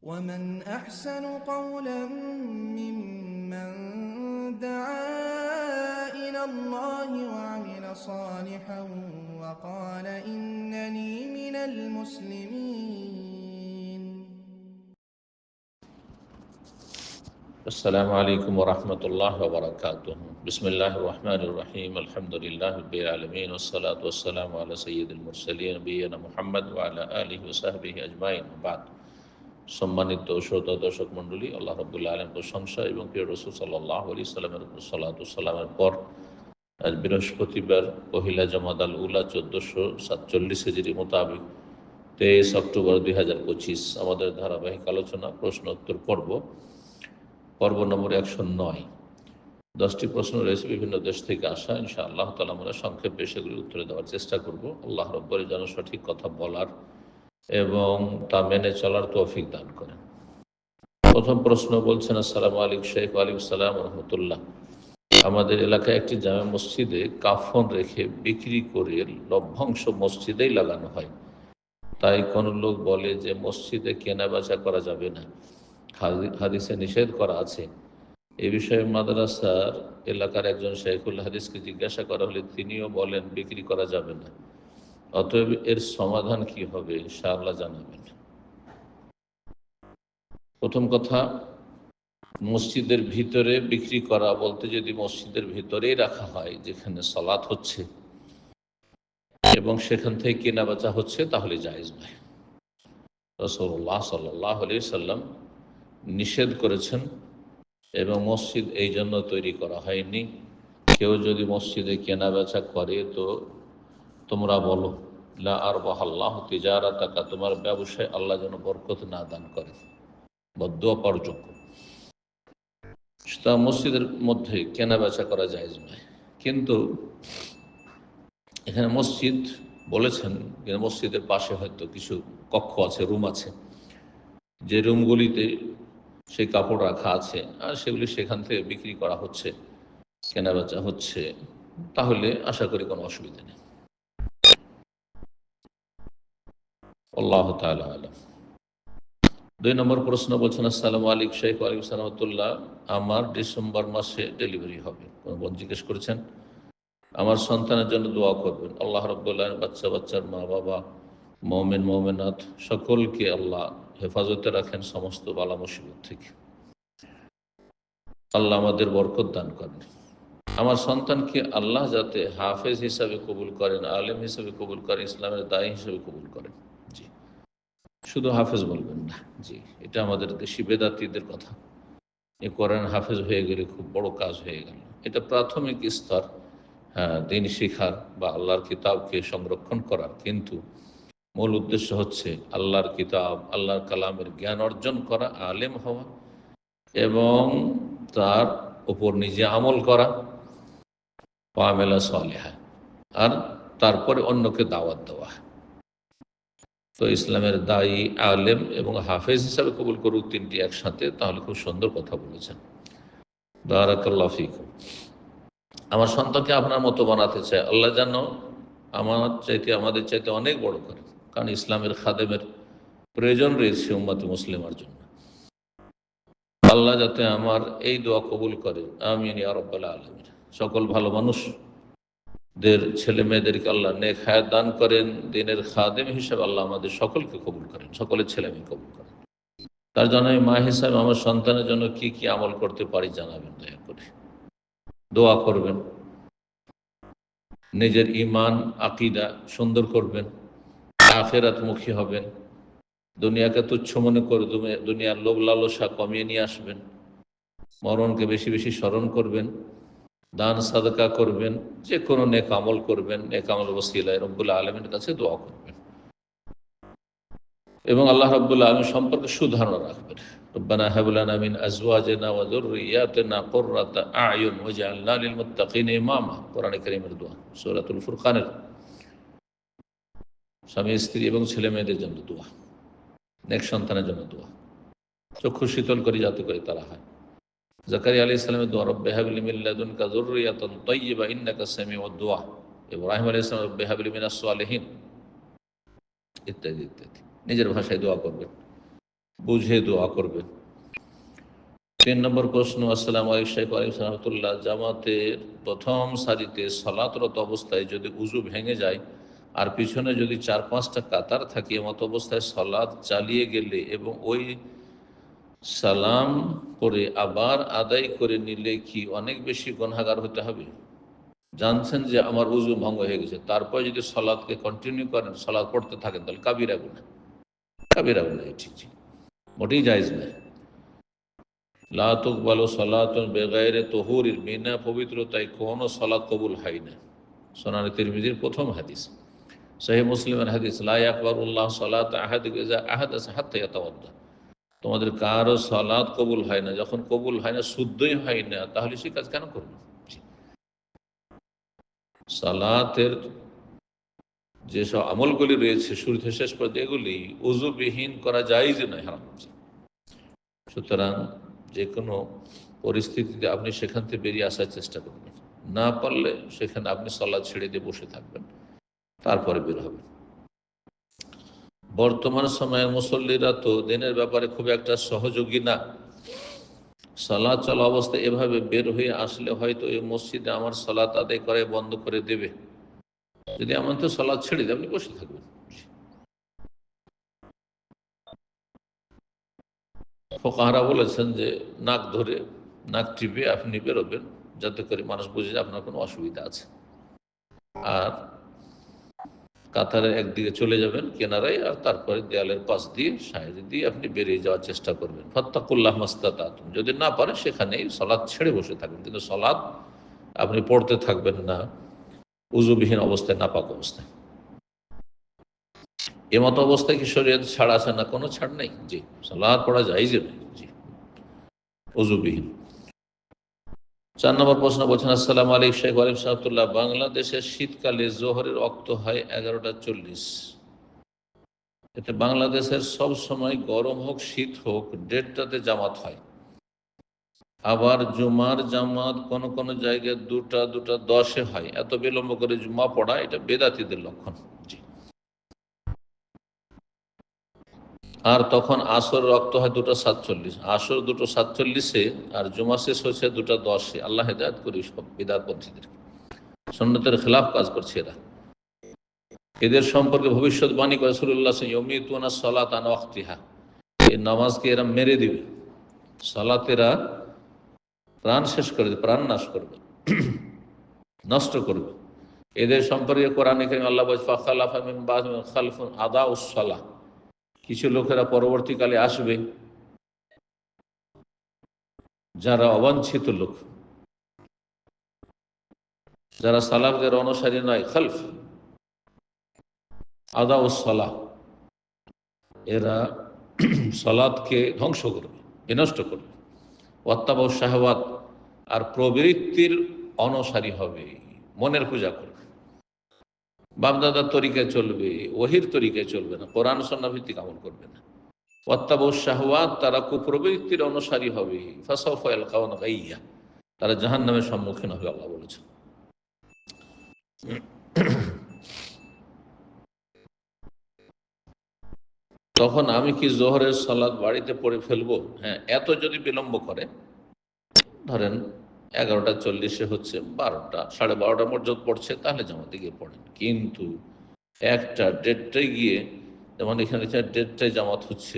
ومن أحسن قولا ممن دعا إلى الله وعمل صالحا وقال إنني من المسلمين. السلام عليكم ورحمة الله وبركاته. بسم الله الرحمن الرحيم. الحمد لله رب العالمين. والصلاة والسلام على سيد المرسلين نبينا محمد وعلى آله وصحبه أجمعين. بعد সম্মানিত শ্রোতা দর্শক মণ্ডলী, আল্লাহ রবুল্লা আলম প্রশংসা এবং প্রিয় রসুল সাল্লাহ আলি সাল্লামের উপর সাল্লাতামের পর, আজ বৃহস্পতিবার পহিলা আল উল্লা চোদ্দোশো সাতচল্লিশ হেজিরি মোতাবেক তেইশ অক্টোবর দুই হাজার পঁচিশ আমাদের ধারাবাহিক আলোচনা, প্রশ্ন উত্তর পর্ব পর্ব নম্বর একশো নয়। দশটি প্রশ্ন রয়েছে বিভিন্ন দেশ থেকে আসা ইনশা আল্লাহ তালা আমরা সংক্ষেপে সেগুলি উত্তরে দেওয়ার চেষ্টা করব। আল্লাহ রব্বরের যেন সঠিক কথা বলার এবং তা মেনে চলার তৌফিক দান করেন। প্রথম প্রশ্ন বলছেন, আসসালামু আলিক শেখ আলিম সালাম রহমতুল্লাহ। আমাদের এলাকায় একটি জামে মসজিদে কাফন রেখে বিক্রি করে লভ্যাংশ মসজিদেই লাগানো হয়। তাই কোন লোক বলে যে, মসজিদে কেনা বেচা করা যাবে না। হাদিসে নিষেধ করা আছে। এ বিষয়ে মাদ্রাসার এলাকার একজন শেখুল হাদিসকে জিজ্ঞাসা করা হলে তিনিও বলেন, বিক্রি করা যাবে না। অতএব এর সমাধান কি হবে, ইনশাআল্লাহ জানাবেন। প্রথম কথা, মসজিদের ভিতরে বিক্রি করা বলতে যদি মসজিদের ভিতরেই রাখা হয়, যেখানে সলাৎ হচ্ছে এবং সেখান থেকে কেনা বেচা হচ্ছে, তাহলে জায়েজ নয়। রসল্লাহ সাল্লাহ আলি সাল্লাম নিষেধ করেছেন এবং মসজিদ এই জন্য তৈরি করা হয়নি। কেউ যদি মসজিদে কেনা বেচা করে, তো তোমরা বলো, লা আর বাহাল্লাহ তিজারা টাকা তোমার ব্যবসায় আল্লাহ যেন বরকত না দান করে। বদ্ধ অপারযোগ্য তা মসজিদের মধ্যে কেনা বেচা করা যায় নয়। কিন্তু এখানে মসজিদ বলেছেন মসজিদের পাশে হয়তো কিছু কক্ষ আছে, রুম আছে। যে রুমগুলিতে সেই কাপড় রাখা আছে, আর সেগুলি সেখান থেকে বিক্রি করা হচ্ছে কেনা বেচা হচ্ছে, তাহলে আশা করি কোনো অসুবিধা নেই। আল্লাহ আলম। দুই নম্বর প্রশ্ন বলছেন আলাইকুম শেখ আলিম সালামতুল্লাহ আমার ডিসেম্বর মাসে ডেলিভারি হবে। কোনো বোন জিজ্ঞেস করেছেন? আমার সন্তানের জন্য দোয়া করবেন। আল্লাহ বাচ্চা, বাচ্চার মা, বাবা সকলকে আল্লাহ হেফাজতে রাখেন সমস্ত বালা মুসিবত থেকে। আল্লাহ আমাদের বরকত দান করেন। আমার সন্তানকে আল্লাহ যাতে হাফেজ হিসাবে কবুল করেন, আলেম হিসাবে কবুল করেন, ইসলামের দায়ী হিসাবে কবুল করেন। শুধু হাফেজ বলবেন না। জি, এটা আমাদের দেশি বেদাতিদের কথা। এ কোরআন হাফেজ হয়ে গেলে খুব বড় কাজ হয়ে গেল। এটা প্রাথমিক স্তর হ্যাঁ দিন শিখার বা আল্লাহর কিতাবকে সংরক্ষণ করার। কিন্তু মূল উদ্দেশ্য হচ্ছে আল্লাহর কিতাব, আল্লাহর কালামের জ্ঞান অর্জন করা, আলেম হওয়া এবং তার উপর নিজে আমল করা পামেলা সালেহা, আর তারপরে অন্যকে দাওয়াত দেওয়া। তো ইসলামের দায়ী আলেম এবং হাফেজ হিসাবে কবুল করুক তিনটি একসাথে, তাহলে খুব সুন্দর কথা বলেছেন। আমার সন্তানকে আপনার মতো বানাতে চাই। আল্লাহ যেন আমার চাইতে, আমাদের চাইতে অনেক বড় করে। কারণ ইসলামের খাদেমের প্রয়োজন রয়েছে উম্মাতে মুসলিমার জন্য। আল্লাহ যাতে আমার এই দোয়া কবুল করে। আমি আরব্বাল আলমের সকল ভালো মানুষদের ছেলে মেয়েদেরকে আল্লাহ নেক হায়াত দান করেন, দিনের খাদেম হিসেবে আল্লাহ আমাদের সকলকে কবুল করেন, সকলের ছেলে মেয়ে কবুল করেন। তার জন্য আমি মা হিসাবে আমার সন্তানের জন্য কি কি আমল করতে পারি জানাবেন দয়া করে। দোয়া করবেন, নিজের ইমান আকিদা সুন্দর করবেন, আখেরাতমুখী হবেন, দুনিয়াকে তুচ্ছ মনে করে দুনিয়ার লোভ লালসা কমিয়ে নিয়ে আসবেন, মরণকে বেশি বেশি স্মরণ করবেন দান, সাদকা করবেন যে কোনো নেক আমল করবেন, নেক আমল ওসিলায় রব্বুল আলমের কাছে দোয়া করবেন। এবং আল্লাহ রব্বুল আলম সম্পর্কে সুধারণা রাখবেন। রব্বানা আমিন আজওয়াজে আজওয়াজেনা ওয়া যুররিয়াতিনা কুররাতা আয়ুন ওয়াজআলনা লিল মুত্তাকিনা ইমামা। কোরআন কারীমের দোয়া, সূরাতুল ফুরকানের স্বামী, স্ত্রী এবং ছেলে মেয়েদের জন্য দোয়া, নেক সন্তানের জন্য দোয়া। চক্ষু শীতল করে যাতে করে তারা হয়। জাকারিয়া আলী ইসলামের দোয়া, রব্বে হাবিলি মিল্লাদুন কা যুররিয়াতান তাইয়্যিবা ইন্নাকা সামিউদ দোয়া ইব্রাহিম আলী ইসলাম রব্বে হাবিলি মিনাস ইত্যাদি ইত্যাদি। নিজের ভাষায় দোয়া করবেন, বুঝে দোয়া করবেন। তিন নম্বর প্রশ্ন, আসসালাম আলাইকুম শেখ আলিম রহমতুল্লাহ। জামাতের প্রথম সারিতে সলাতরত অবস্থায় যদি উজু ভেঙে যায়, আর পিছনে যদি চার পাঁচটা কাতার থাকে, এমত অবস্থায় সলাদ চালিয়ে গেলে এবং ওই সালাম করে আবার আদায় করে নিলে কি অনেক বেশি গণাগার হতে হবে? জানছেন যে আমার উজু ভঙ্গ হয়ে গেছে, তারপর যদি সলাদকে কন্টিনিউ করেন সলাদ পড়তে থাকেন, তাহলে কাবিরা গুণা কাবিরা গুণা ঠিক ঠিক। মোটেই জায়জ নয়। লাতুক বালো সলাতন বেগাইরে তহুরির বিনা পবিত্রতায় কোনো সলাৎ কবুল হয় না। সোনানি তিরমিজির প্রথম হাদিস। সহি মুসলিমের হাদিস লাই আকবর উল্লাহ সলাত আহাদ আহাদ আছে হাত থেকে তোমাদের কারও সলাৎ কবুল হয় না, যখন কবুল হয় না, শুদ্ধই হয় না, তাহলে সে কাজ কেন করবে? সালাতের যেসব আমলগুলি রয়েছে, শুরু থেকে শেষ পর্যন্ত এগুলি উজুবিহীন করা যায় যে নয়, হারাম। সুতরাং যে কোনো পরিস্থিতিতে আপনি সেখান থেকে বেরিয়ে আসার চেষ্টা করবেন। না পারলে সেখানে আপনি সলাদ ছেড়ে দিয়ে বসে থাকবেন, তারপরে বের হবেন। বর্তমান সময়ের মুসল্লিরা তো দিনের ব্যাপারে খুব একটা সহযোগী না। সলাদ চলা অবস্থায় এভাবে বের হয়ে আসলে হয়তো এই মসজিদে আমার সলাৎ আদায় করে বন্ধ করে দেবে। যদি এমন তো সলাদ ছেড়ে দেয়, আপনি বসে থাকবেন। ফোকাহারা বলেছেন যে, নাক ধরে নাক টিপে আপনি বেরোবেন, যাতে করে মানুষ বুঝে আপনার কোনো অসুবিধা আছে। আর কাতারের একদিকে চলে যাবেন কেনারায় আর তারপরে দেয়ালের পাশ দিয়ে সাইড দিয়ে আপনি বেরিয়ে যাওয়ার চেষ্টা করবেন। ফত্তাকুল্লাহ মাস্তাত যদি না পারেন সেখানেই সলাদ ছেড়ে বসে থাকবেন। কিন্তু সলাদ আপনি পড়তে থাকবেন না। উজুবিহীন অবস্থায়, নাপাক অবস্থায়। এমত অবস্থায় কি শরীয়ত ছাড় আছে না? কোনো ছাড় নেই? জি সলাদ পড়া যায় যে জি উজুবিহীন চার নম্বর প্রশ্ন বলছেন, আসসালাম আলিক শেখ আলিম সাহতুল্লাহ বাংলাদেশের শীতকালে জোহরের অক্ত হয় এগারোটা চল্লিশ। এতে বাংলাদেশের সব সময় গরম হোক, শীত হোক, দেড়টাতে জামাত হয়। আবার জুমার জামাত কোন কোন জায়গায় দুটা দুটা দশে হয়। এত বিলম্ব করে জুমা পড়া, এটা বেদাতিদের লক্ষণ। আর তখন আসর রক্ত হয় দুটো সাতচল্লিশ, আসর দুটো সাতচল্লিশে আর জুমা শেষ হয়েছে দুটো দশে। আল্লাহ হেদায়ত করি সব বিদাতপন্থীদেরকে সন্ন্যতের খেলাফ কাজ করছে এরা। এদের সম্পর্কে ভবিষ্যৎবাণী করে সুরুল্লাহ ইয়মিতুনা সলাত আন অক্তিহা এই নামাজকে এরা মেরে দিবে। সলাতেরা প্রাণ শেষ করে দেবে, প্রাণ নাশ করবে, নষ্ট করবে। এদের সম্পর্কে কোরআন আল্লাহ খালফুন আদা উসলাহ কিছু লোকেরা পরবর্তীকালে আসবে যারা অবাঞ্ছিত লোক, যারা সালাফদের অনুসারী নয়, খালফ আদা ও সালাহ, এরা সলাদকে ধ্বংস করবে বিনষ্ট করবে। অত্যাব শাহবাদ আর প্রবৃত্তির অনুসারী হবে, মনের পূজা করবে। বাপদাদার তরিকায় চলবে, ওহির তরিকায় চলবে না, কোরআন সন্না ভিত্তিক আমল করবে না। অত্যাব তারা কুপ্রবৃত্তির অনুসারী হবে। তারা জাহান নামের সম্মুখীন হবে আল্লাহ বলেছেন। তখন আমি কি জোহরের সালাদ বাড়িতে পড়ে ফেলব? হ্যাঁ এত যদি বিলম্ব করে, ধরেন এগারোটা চল্লিশে হচ্ছে বারোটা, সাড়ে বারোটা পর্যন্ত পড়ছে, তাহলে জামাতে গিয়ে পড়েন। কিন্তু একটা দেড়টায় গিয়ে, যেমন এখানে দেড়টায় জামাত হচ্ছে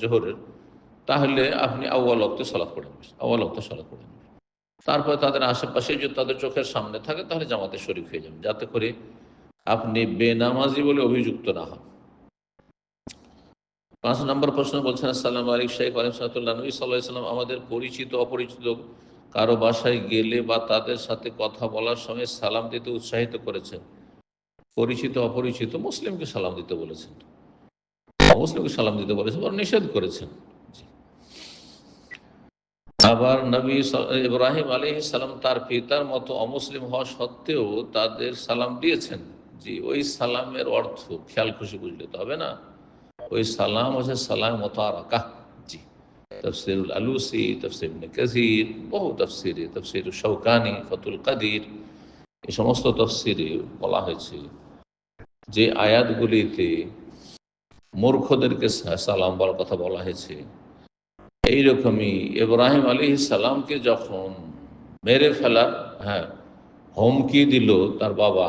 জোহরের, তাহলে আপনি আউ্বাল অক্তে সলাৎ পড়ে নেবেন আউ্বাল অক্তে সলাৎ পড়ে নেবেন। তারপরে তাদের আশেপাশে যদি তাদের চোখের সামনে থাকে, তাহলে জামাতে শরীফ হয়ে যাবেন। যাতে করে আপনি বেনামাজি বলে অভিযুক্ত না হন। পাঁচ নম্বর প্রশ্ন বলছেন, আসসালাম আলিক শেখ আলিম সাহতুল্লাহ নবী সাল্লাহ আমাদের পরিচিত, অপরিচিত কারও বাসায় গেলে বা তাদের সাথে কথা বলার সময় সালাম দিতে উৎসাহিত করেছেন। পরিচিত, অপরিচিত মুসলিমকে সালাম দিতে বলেছেন। মুসলিমকে সালাম দিতে বলেছেন বা নিষেধ করেছেন। আবার নবী ইব্রাহিম আলী সালাম তার পিতার মতো অমুসলিম হওয়া সত্ত্বেও তাদের সালাম দিয়েছেন। জি, ওই সালামের অর্থ, খেয়াল খুশি বুঝলে তো হবে না। ওই সালাম হচ্ছে সালাম মোতারাকা জি তফসিরুল আলুসি তফসির কাজির বহু তফসিরে তফসির শৌকানি ফতুল কাদির এই সমস্ত তফসিরে বলা হয়েছে যে আয়াতগুলিতে মূর্খদেরকে সালাম বলার কথা বলা হয়েছে। এইরকমই ইব্রাহিম আলী সালামকে যখন মেরে ফেলার হ্যাঁ হুমকি দিল তার বাবা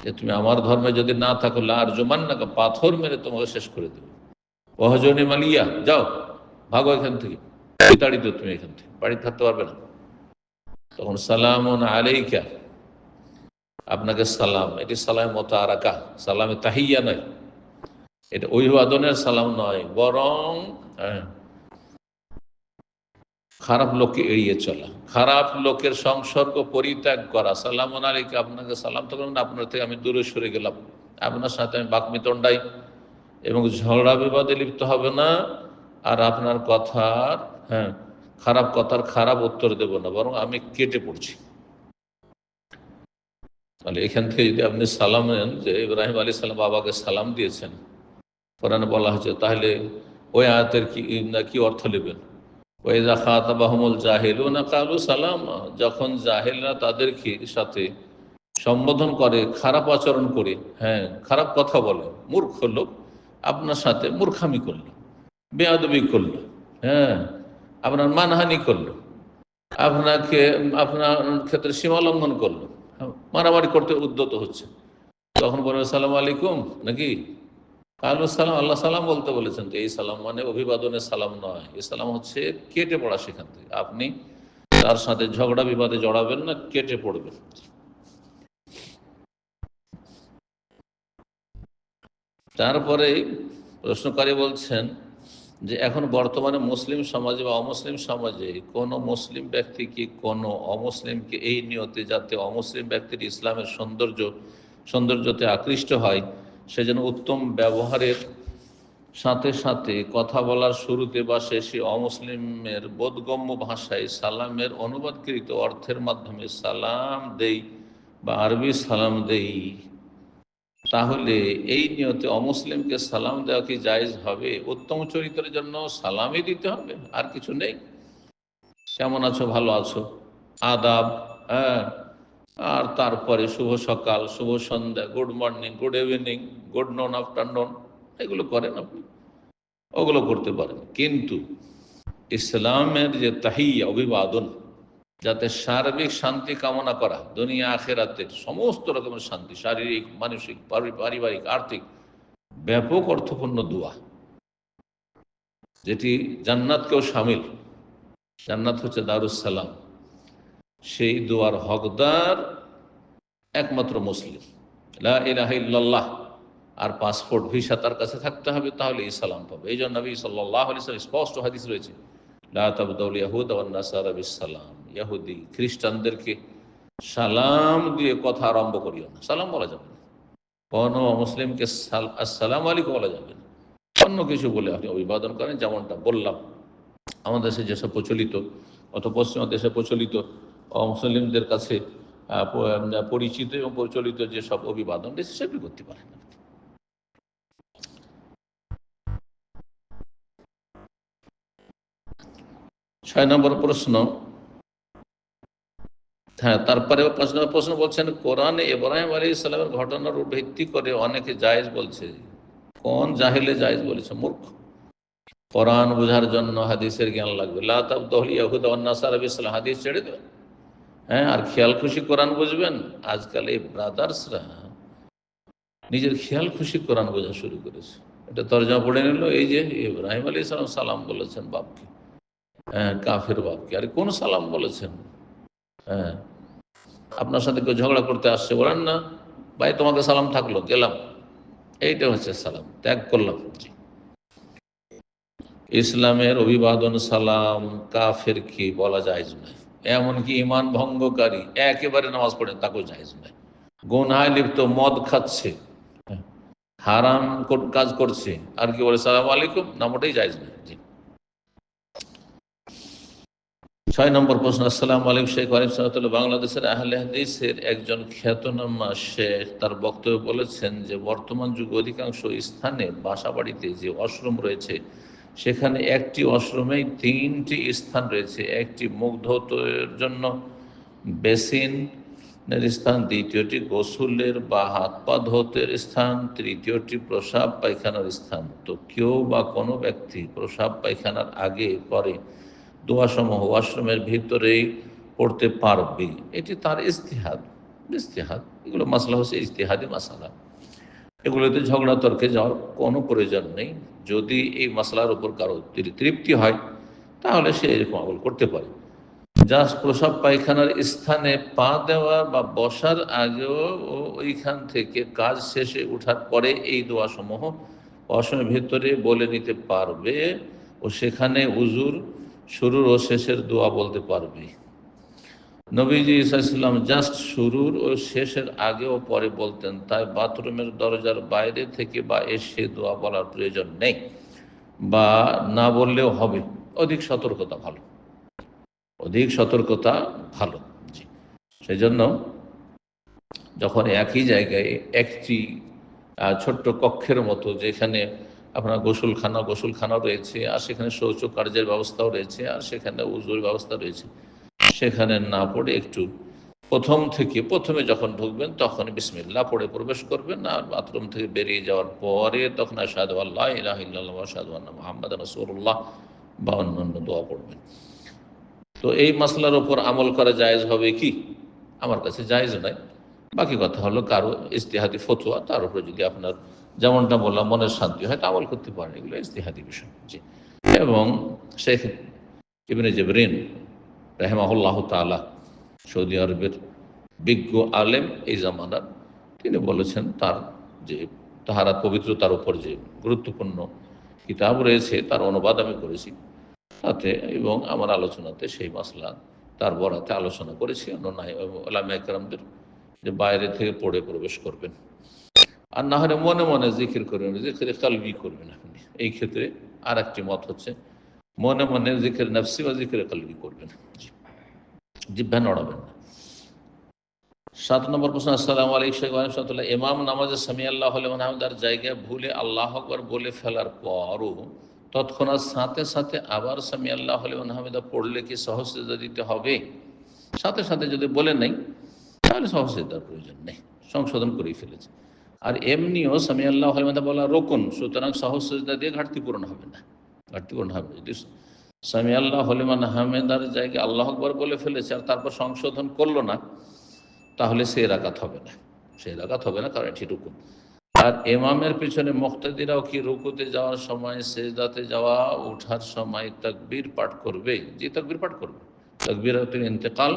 যে তুমি আমার ধর্মে যদি না থাকো আর জমান না পাথর মেরে তোমাকে শেষ করে দেবে। ওহজনে মালিয়া, যাও। ভাগো এখান থেকে বিতাড়িত তুমি এখান থেকে বাড়ি থাকতে পারবে না। তখন সালাম আলাইকা আপনাকে সালাম এটি সালাম মতো আরাকা সালামে তাহিয়া নয়। এটা অভিবাদনের সালাম নয় বরং হ্যাঁ, খারাপ লোককে এড়িয়ে চলা খারাপ লোকের সংসর্গ পরিত্যাগ করা। সালাম আলীকে আপনাকে সালাম তো করুন আপনার থেকে আমি দূরে সরে গেলাম। আপনার সাথে আমি বাকমিতণ্ডাই এবং ঝগড়া বিবাদে লিপ্ত হবে না। আর আপনার কথার হ্যাঁ খারাপ কথার খারাপ উত্তর দেব না, বরং আমি কেটে পড়ছি। তাহলে এখান থেকে যদি আপনি সালাম নেন যে ইব্রাহিম আলী সালাম বাবাকে সালাম দিয়েছেন, কোরআনে বলা হয়েছে, তাহলে ওই আয়াতের কি কি অর্থ নেবেন? ওয়েদা খাতাবাহমুল জাহিল না কালু সালাম, যখন জাহিলরা তাদের সাথে সম্বোধন করে, খারাপ আচরণ করে হ্যাঁ খারাপ কথা বলে, মূর্খ লোক আপনার সাথে মূর্খামি করল। বেয়াদবি করল হ্যাঁ? আপনার মানহানি করল, আপনাকে, আপনার ক্ষেত্রে সীমা লঙ্ঘন করল, মারামারি করতে উদ্যত হচ্ছে। তখন বলবে সালাম আলাইকুম নাকি? কালু সালাম আল্লাহ সালাম বলতে বলেছেন, তো এই সালাম মানে অভিবাদনের সালাম নয়, এই সালাম হচ্ছে কেটে পড়া সেখান থেকে। আপনি তার সাথে ঝগড়া বিবাদে জড়াবেন না, কেটে পড়বেন। তারপরে প্রশ্নকারী বলছেন যে এখন বর্তমানে মুসলিম সমাজে বা অমুসলিম সমাজে কোনো মুসলিম ব্যক্তি কি কোনো অমুসলিমকে এই নিয়তে যাতে অমুসলিম ব্যক্তির ইসলামের সৌন্দর্য, সৌন্দর্যতে আকৃষ্ট হয়, সে যেন উত্তম ব্যবহারের সাথে সাথে কথা বলার শুরুতে বা শেষে অমুসলিমের বোধগম্য ভাষায় সালামের অনুবাদকৃত অর্থের মাধ্যমে সালাম দেই বা আরবি সালাম দেই। তাহলে এই নিয়তে অমুসলিমকে সালাম দেওয়া কি জায়জ হবে? উত্তম চরিত্রের জন্য সালামই দিতে হবে, আর কিছু নেই। কেমন আছো? ভালো আছো? আদাব হ্যাঁ। আর তারপরে শুভ সকাল, শুভ সন্ধ্যা good morning good evening good noon afternoon এগুলো করেন আপনি। ওগুলো করতে পারেন। কিন্তু ইসলামের যে তাহিয়া, অভিবাদন যাতে সার্বিক শান্তি কামনা করা, দুনিয়া, আখেরাতের সমস্ত রকমের শান্তি, শারীরিক, মানসিক পারিবারিক, আর্থিক, ব্যাপক অর্থপূর্ণ দোয়া। যেটি জান্নাতকেও সামিল। জান্নাত হচ্ছে দারুসালাম সেই দোয়ার হকদার একমাত্র মুসলিম। ইল্লাল্লাহ। আর পাসপোর্ট, ভিসা তার কাছে থাকতে হবে, তাহলে ইসলাম পাবে। এই জন্য স্পষ্ট হাদিস রয়েছে সালাম ইয়াহুদি খ্রিস্টানদেরকে সালাম দিয়ে কথা আরম্ভ করিও না। সালাম বলা যাবে না। কোনো মুসলিমকে আসসালাম আলাইকুম বলা যাবে না। অন্য কিছু বলে আপনি অভিবাদন করেন, যেমনটা বললাম। আমাদের দেশে যেসব প্রচলিত অত পশ্চিমা দেশে প্রচলিত মুসলিমদের কাছে পরিচিত এবং প্রচলিত যেসব অভিবাদন রয়েছে সেগুলি করতে পারেন ছয় নম্বর প্রশ্ন হ্যাঁ তারপরে প্রশ্ন প্রশ্ন বলছেন, কোরআনে ইব্রাহিম আলী ইসলামের ঘটনার ভিত্তি করে অনেকে জায়েজ বলছে। কোন জাহেলে জায়েজ বলেছে? মূর্খ। কোরআন বোঝার জন্য হাদিসের জ্ঞান লাগবে। লাহুদাসার হাদিস ছেড়ে দেবেন। হ্যাঁ আর খেয়াল খুশি কোরআন বুঝবেন? আজকাল এই ব্রাদার্সরা নিজের খেয়াল খুশি কোরআন বোঝা শুরু করেছে। এটা তর্জমা পড়ে নিল, এই যে ইব্রাহিম আলী ইসলাম সালাম বলেছেন বাপকে। হ্যাঁ কাফের বাপকে। আরে কোন সালাম বলেছেন? হ্যাঁ। আপনার সাথে কেউ ঝগড়া করতে আসছে, বলেন না, ভাই, তোমাকে সালাম থাকল, গেলাম। এইটা হচ্ছে সালাম, ত্যাগ করলাম। ইসলামের অভিবাদন সালাম কাফের কি বলা যায় নয়। এমনকি ইমান ভঙ্গকারী একেবারে নামাজ পড়ে তাকেও জায়জ নয়। গোনায় লিপ্ত, মদ খাচ্ছে, হারাম কাজ করছে, আর কি বলে, সালাম আলাইকুম নামটাই জায়জ নয় জি ছয় নম্বর প্রশ্ন, আসসালাম আলাইকুম শেখ আলিম সালাতুল্লাহ। বাংলাদেশের আহলে হাদিসের একজন খ্যাতনামা শেখ তার বক্তব্য বলেছেন যে, বর্তমান যুগ অধিকাংশ স্থানে বাসা বাড়িতে যে অশ্রম রয়েছে, সেখানে একটি অশ্রমেই তিনটি স্থান রয়েছে। একটি মুগ্ধতের জন্য বেসিন স্থান, দ্বিতীয়টি গোসুলের বা হাত পা ধোতের স্থান, তৃতীয়টি প্রসাব পায়খানার স্থান। তো কেউ বা কোনো ব্যক্তি প্রসাব পায়খানার আগে পরে দোয়াসমূহ ওয়াশরুমের ভিতরেই পড়তে পারবে। এটি তার ইস্তেহাদ ইস্তেহাদ এগুলো মশলা হচ্ছে ইস্তেহাদি মাসালা। এগুলোতে ঝগড়া, তর্কে যাওয়ার কোনো প্রয়োজন নেই। যদি এই মশলার উপর কারও তৃপ্তি হয়, তাহলে সে এরকম আমল করতে পারে। যা প্রসাব পায়খানার স্থানে পা দেওয়া বা বসার আগেও ওইখান থেকে কাজ শেষে উঠার পরে এই দোয়াসমূহ ওয়াশরুমের ভেতরে বলে নিতে পারবে। ও সেখানে উজুর শুরুর ও শেষের দোয়া বলতে পারবে। নবীজি ইসলাম জাস্ট শুরুর ও শেষের আগে ও পরে বলতেন, তাই বাথরুমের দরজার বাইরে থেকে বা এসে দোয়া বলার প্রয়োজন নেই বা না বললেও হবে। অধিক সতর্কতা ভালো। অধিক সতর্কতা ভালো সেই জন্য যখন একই জায়গায় একটি ছোট্ট কক্ষের মতো যেখানে আপনার গোসলখানা গোসলখানা রয়েছে, আর সেখানে শৌচ কার্যের ব্যবস্থাও রয়েছে, আর সেখানে উজুর ব্যবস্থা রয়েছে। সেখানে না পড়ে একটু প্রথম থেকে প্রথমে যখন ঢুকবেন তখন বিসমিল্লা পড়ে প্রবেশ করবেন, আর বাথরুম থেকে বেরিয়ে যাওয়ার পরে তখন আসাদ আল্লাহ ইলাহ আসাদ মোহাম্মদ রসুল্লাহ বা অন্যান্য দোয়া পড়বেন। তো এই মশলার ওপর আমল করা জায়েজ হবে কি? আমার কাছে জায়েজ নাই। বাকি কথা হলো কারও ইস্তেহাদি ফতুয়া, তার উপরে যদি আপনার যেমনটা বললাম, মনের শান্তি। হয় তা আমল করতে পারেন, এগুলো ইস্তেহাদি বিষয়। এবং শেখ ইবনে জেবরিন রেহমাহুল্লাহ তালা সৌদি আরবের বিজ্ঞ আলেম এই জামানার, তিনি বলেছেন তার যে, তাহারা পবিত্রতার উপর যে গুরুত্বপূর্ণ কিতাব রয়েছে, তার অনুবাদ আমি করেছি। তাতে এবং আমার আলোচনাতে সেই মাসলা তার বরাতে আলোচনা করেছি। অন্য নাই একরামদের যে বাইরে থেকে পড়ে প্রবেশ করবেন। আর না হলে মনে মনে জিকির করবেন, জিকিরে কালবি করবেন আপনি। এই ক্ষেত্রে আর একটি মত হচ্ছে, মনে মনে জিকির নফসি বা জিকিরে কালবি করবেন। জিভ্যা নড়াবেন না। সাত নম্বর প্রশ্ন, আসসালাম ইমাম নামাজে সামি আল্লাহ জায়গায় ভুলে আল্লাহ আকবর বলে ফেলার পরও তৎক্ষণাৎ সাথে সাথে আবার সামি আল্লাহ আহমেদা পড়লে কি সহসেদা দিতে হবে? সাথে সাথে যদি বলে নেই, তাহলে সহসেদার প্রয়োজন নেই। সংশোধন করেই ফেলেছে। আর এমনিও সামি আল্লাহ আলমেদা বলা রোকন, সুতরাং সহসেদা দিয়ে ঘাটতি পূরণ হবে না, ঘাটতি পূরণ হবে। যদি সামি আল্লাহ হলিমান আহমেদার জায়গায় আল্লাহ আকবর বলে ফেলেছে আর তারপর সংশোধন করল না, তাহলে সে রাকাত হবে না। সে রাকাত হবে না, কারণ এটি রুকুন। আর এমামের পিছনে মুক্তাদিরাও কি রুকুতে যাওয়ার সময়, সেজদাতে যাওয়া ওঠার সময় তকবীর পাঠ করবে? যে তকবীর পাঠ করবে। তকবীর ইন্তেকাল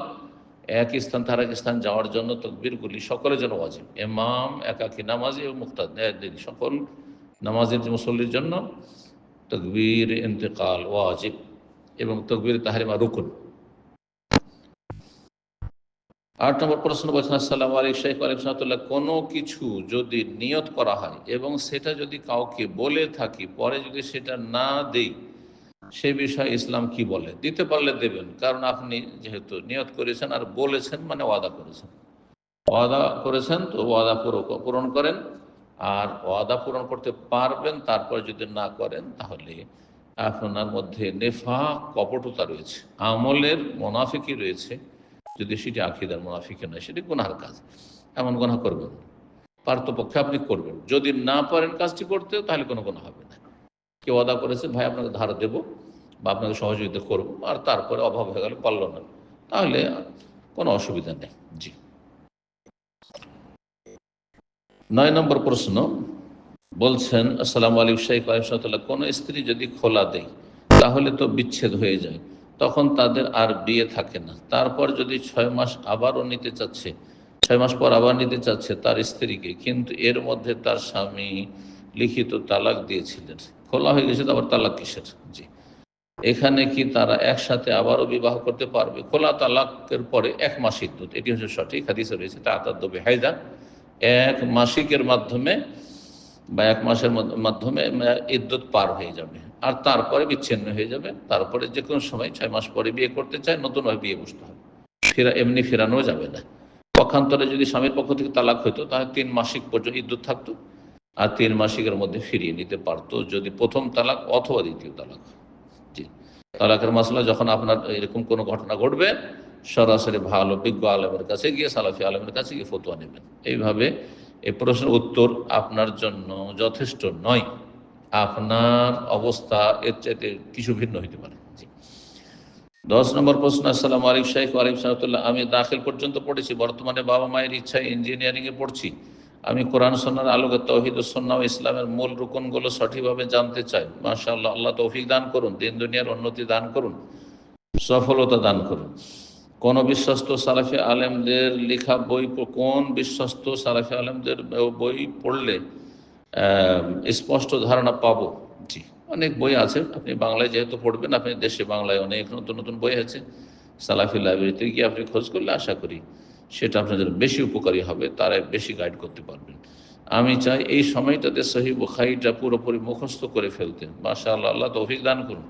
এক স্থান তার এক স্থান যাওয়ার জন্য তকবীরগুলি সকলের জন্য ওয়াজিব। এমাম একাকি নামাজি এবং মুক্তাদি সকল নামাজের মুসল্লির জন্য তকবীর, ইন্তেকাল ওয়াজিব এবং তকবীর তাহারিমা রুকুন। আট নম্বর প্রশ্ন বলছেন, আসসালাম আলী শেখ আলিমসাল্লাহ কোনো কিছু যদি নিয়ত করা হয় এবং সেটা যদি কাউকে বলে থাকি, পরে যদি সেটা না দেই সে বিষয়ে ইসলাম কি বলে? দিতে পারলে দেবেন, কারণ আপনি যেহেতু নিয়ত করেছেন আর বলেছেন মানে ওয়াদা করেছেন। ওয়াদা করেছেন, তো ওয়াদা পূরণ করেন। আর ওয়াদা পূরণ করতে পারবেন, তারপর যদি না করেন, তাহলে আপনার মধ্যে নেফা কপটতা রয়েছে। আমলের মোনাফিকি রয়েছে। যদি সেটি আখিদার মুনাফিকে নয়, সেটি গুনার কাজ। এমন গুণা করবেন পার্থপক্ষে আপনি করবেন। যদি না পারেন কাজটি করতে, তাহলে কোনো গুণা হবে না। কেউ আদা করেছে, ভাই, আপনাকে ধার দেব বা আপনাকে সহযোগিতা করব। আর তারপরে অভাব হয়ে গেলে, পারল না। তাহলে কোনো অসুবিধা নেই। জি। নয় নম্বর প্রশ্ন। বলছেন, আসসালামু আলাইকুম শাহ আলিমসাল্লাহ কোনো স্ত্রী যদি খোলা দেয়, তাহলে তো বিচ্ছেদ হয়ে যায়। তখন তাদের আর বিয়ে থাকে না। তারপর যদি ছয় মাস আবারও নিতে চাচ্ছে, ছয় মাস পর আবার নিতে চাচ্ছে তার স্ত্রীকে, কিন্তু এর মধ্যে তার স্বামী লিখিত তালাক দিয়েছিলেন। খোলা হয়ে গেছে তো আবার তালাক কিসের? জি। এখানে কি তারা একসাথে আবারও বিবাহ করতে পারবে? খোলা তালাকের পরে এক মাস ইদ্যুৎ এটি হচ্ছে সঠিক হাদিসে রয়েছে তা আতাদ্দ বেহায়দা এক মাসিকের মাধ্যমে বা এক মাসের মাধ্যমে ইদ্যুৎ পার হয়ে যাবে। আর তারপরে বিচ্ছিন্ন হয়ে যাবে। তারপরে যে কোনো সময় ছয় মাস পরে বিয়ে করতে চায়, নতুনভাবে বিয়ে বসতে হবে। ফেরা, এমনি ফেরানো যাবে না। পক্ষান্তরে যদি স্বামীর পক্ষ থেকে তালাক হইতো, তাহলে তিন মাসিক পর্যন্ত ইদ্যুৎ থাকতো। আর তিন মাসিকের মধ্যে ফিরিয়ে নিতে পারতো যদি প্রথম তালাক অথবা দ্বিতীয় তালাক। জি। তালাকের মশলা যখন আপনার এরকম কোনো ঘটনা ঘটবে, সরাসরি ভালো বিজ্ঞ আলমের কাছে গিয়ে, সালাফি আলমের কাছে গিয়ে ফতোয়া নেবেন। এইভাবে এই প্রশ্নের উত্তর আপনার জন্য যথেষ্ট নয়। আপনার অবস্থা এর চাইতে কিছু ভিন্ন হইতে পারে। দশ নম্বর প্রশ্ন, আসসালাম আলিক শাইখ আলিম সাহতুল্লাহ আমি দাখিল পর্যন্ত পড়েছি, বর্তমানে বাবা মায়ের ইচ্ছায় ইঞ্জিনিয়ারিংয়ে পড়ছি। আমি কোরআন সন্ন্যার আলোকে তৌহিদ সন্না ইসলামের মূল রুকনগুলো সঠিকভাবে জানতে চাই। আল্লাহ আল্লাহ তৌফিক দান করুন, দিন দুনিয়ার উন্নতি দান করুন, সফলতা দান করুন। কোন বিশ্বস্ত সালাফি আলেমদের লেখা বই, কোন বিশ্বস্ত সালাফি আলেমদের বই পড়লে স্পষ্ট ধারণা পাবো? জি, অনেক বই আছে। আপনি বাংলায় যেহেতু পড়বেন, আপনি দেশে বাংলায় অনেক নতুন নতুন বই আছে। সালাফি লাইব্রেরিতে গিয়ে আপনি খোঁজ করলে আশা করি সেটা আপনাদের বেশি উপকারী হবে তারাই বেশি গাইড করতে পারবেন। আমি চাই এই সময়টাতে সহি বুখারিটা পুরোপুরি মুখস্থ করে ফেলতে। মাশা আল্লাহ আল্লাহ তৌফিক দান করুন।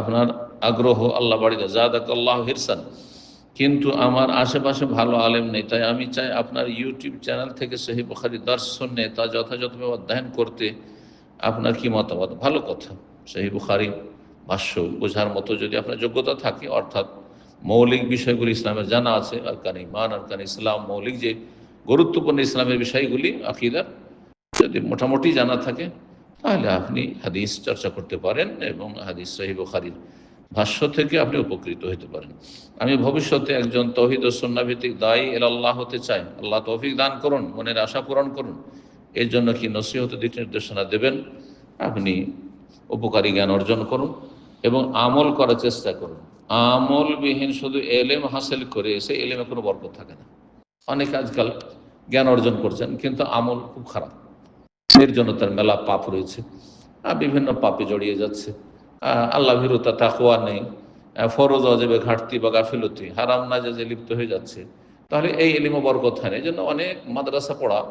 আপনার আগ্রহ আল্লাহ বাড়িতে জাদাক আল্লাহ হিরসান। কিন্তু আমার আশেপাশে ভালো আলেম নেই, তাই আমি চাই আপনার ইউটিউব চ্যানেল থেকে সহি বুখারি দর্শন নিয়ে তা যথাযথভাবে অধ্যয়ন করতে আপনার কি মতামত? ভালো কথা। সহি বুখারি ভাষ্য বোঝার মতো যদি আপনার যোগ্যতা থাকে, অর্থাৎ মৌলিক বিষয়গুলি ইসলামের জানা আছে আর কান ইমান আর কান ইসলাম, মৌলিক যে গুরুত্বপূর্ণ ইসলামের বিষয়গুলি আকিদার যদি মোটামুটি জানা থাকে, তাহলে আপনি হাদিস চর্চা করতে পারেন এবং হাদিস সহি বুখারির ভাষ্য থেকে আপনি উপকৃত হতে পারেন। আমি ভবিষ্যতে একজন তহিদ ও সন্নাভিত্তিক দায়ী এল আল্লাহ হতে চাই। আল্লাহ তৌফিক দান করুন, মনের আশা পূরণ করুন। এর জন্য কি নসিহত দিক নির্দেশনা দেবেন? আপনি উপকারী জ্ঞান অর্জন করুন। এবং আমল করার চেষ্টা করুন। আমলবিহীন শুধু এলেম হাসিল করে এসে এলেমে কোনো বরকত থাকে না। অনেকে আজকাল জ্ঞান অর্জন করছেন, কিন্তু আমল খুব খারাপ। এর জন্য তার মেলা পাপ রয়েছে বিভিন্ন পাপে জড়িয়ে যাচ্ছে। আল্লাহ ভীরতা তাকুয়া নেই ফরজ, অজেবে ঘাটতি বা গাফিলতি, হারাম না যে লিপ্ত হয়ে যাচ্ছে, তাহলে এই এলিমো বরকত হয় না। এই জন্য অনেক মাদ্রাসা পড়া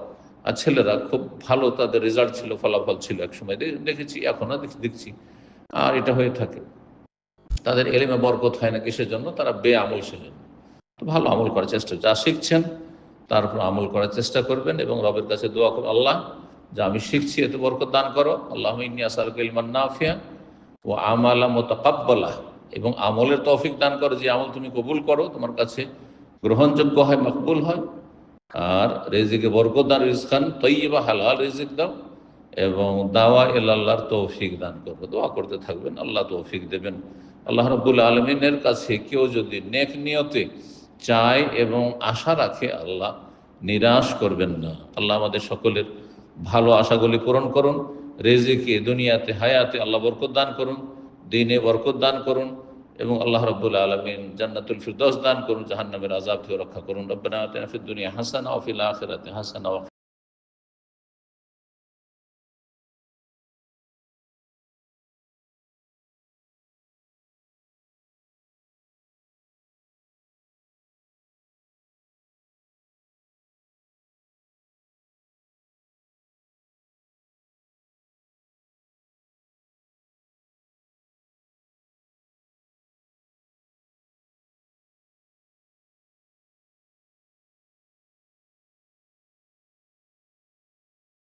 আর ছেলেরা খুব ভালো তাদের রেজাল্ট ছিল, ফলাফল ছিল একসময় দে- দেখেছি এখনও দেখ- দেখছি। আর এটা হয়ে থাকে। তাদের এলিমে বরকত হয় না কিসের জন্য? তারা বে আমল সেজন্য তো ভালো আমল করার চেষ্টা। যা শিখছেন, তার উপর আমল করার চেষ্টা করবেন এবং রবের কাছে দোয়া করুন, আল্লাহ, যা আমি শিখছি এতে বরকত দান করো। আল্লাহ ইনিয়াসালমান নাফিয়া ও আমালা মোতাকাব্বালা। এবং আমলের তৌফিক দান করো। যে আমল তুমি কবুল করো, তোমার কাছে গ্রহণযোগ্য হয়, মকবুল হয়। আর রেজিকে বরকত দান রিজখান তৈবা হালাল রেজিক দাও। এবং দাওয়া এল আল্লাহর তৌফিক দান করব। দোয়া করতে থাকবেন, আল্লাহ তৌফিক দেবেন। আল্লাহ রব্বুল আলমিনের কাছে কেউ যদি নেক নিয়তে চায় এবং আশা রাখে, আল্লাহ নিরাশ করবেন না। আল্লাহ আমাদের সকলের ভালো আশাগুলি পূরণ করুন, রেজিকে, দুনিয়াতে, হায়াতে আল্লাহ বরকত দান করুন, দিনে বরকত দান করুন এবং আল্লাহ রব্বুল আলমিন জান্নাতুল ফিরদৌস দান করুন, জাহান্নামের আজাব থেকে রক্ষা করুন। রব্বানা আতিনা দুনিয়া হাসানা ওয়া ফিল আখিরাতি হাসানা ওয়া